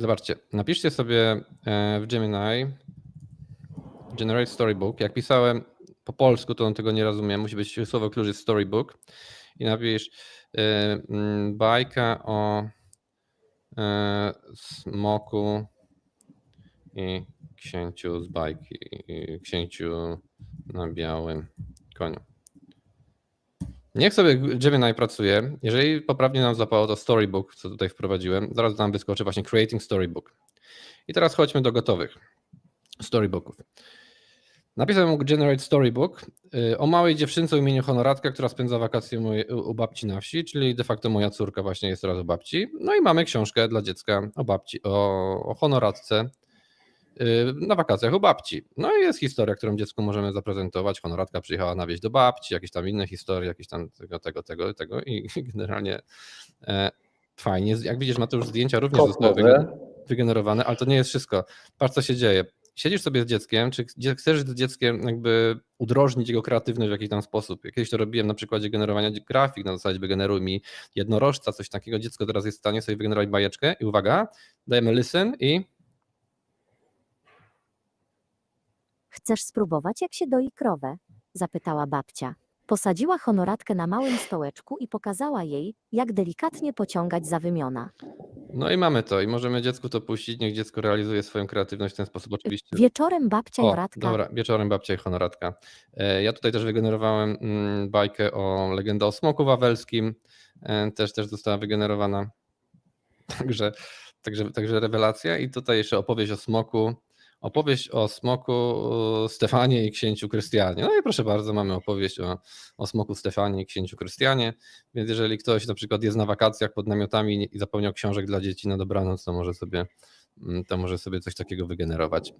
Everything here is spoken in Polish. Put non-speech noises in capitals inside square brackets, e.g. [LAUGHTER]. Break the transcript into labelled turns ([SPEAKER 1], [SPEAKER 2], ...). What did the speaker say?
[SPEAKER 1] Zobaczcie, napiszcie sobie e, w Gemini Generate Storybook. Jak pisałem po polsku, to on tego nie rozumie. Musi być słowo klucz storybook. I napisz e, mm, bajka o e, smoku i księciu z bajki. Księciu na białym koniu. Niech sobie Gemini pracuje. Jeżeli poprawnie nam złapało to storybook, co tutaj wprowadziłem, zaraz nam wyskoczy właśnie creating storybook. I teraz chodźmy do gotowych storybooków. Napisałem mu generate storybook y, o małej dziewczynce o imieniu Honoratka, która spędza wakacje u babci na wsi, czyli de facto moja córka właśnie jest teraz u babci. No i mamy książkę dla dziecka o babci, o, o Honoratce na wakacjach u babci. No i jest historia, którą dziecku możemy zaprezentować. Honoratka przyjechała na wieś do babci, jakieś tam inne historie, jakieś tam tego, tego, tego, tego i [LAUGHS] generalnie e, fajnie. Jak widzisz, ma to już zdjęcia również zostały wygenerowane, ale to nie jest wszystko. Patrz, co się dzieje. Siedzisz sobie z dzieckiem, czy chcesz z dzieckiem jakby udrożnić jego kreatywność w jakiś tam sposób. Kiedyś to robiłem na przykładzie generowania grafik, na zasadzie wygeneruj mi jednorożca, coś takiego. Dziecko teraz jest w stanie sobie wygenerować bajeczkę i uwaga, dajemy listen i
[SPEAKER 2] Chcesz spróbować, jak się doi krowę? zapytała babcia. Posadziła honoratkę na małym stołeczku i pokazała jej, jak delikatnie pociągać za wymiona.
[SPEAKER 1] no i mamy to i możemy dziecku to puścić, niech dziecko realizuje swoją kreatywność w ten sposób oczywiście.
[SPEAKER 2] Wieczorem babcia
[SPEAKER 1] O,
[SPEAKER 2] Joratka
[SPEAKER 1] dobra, wieczorem babcia i honoratka. E, Ja tutaj też wygenerowałem mm, bajkę o legendę o smoku wawelskim. E, Też, też została wygenerowana. [LAUGHS] Także, także, także rewelacja. I tutaj jeszcze opowieść o smoku. Opowieść o smoku e, Stefanie i księciu Krystianie. No i proszę bardzo, mamy opowieść o, o smoku Stefanie i księciu Krystianie. Więc jeżeli ktoś na przykład jest na wakacjach pod namiotami i zapomniał książek dla dzieci na dobranoc, to może sobie, mm, to może sobie coś takiego wygenerować.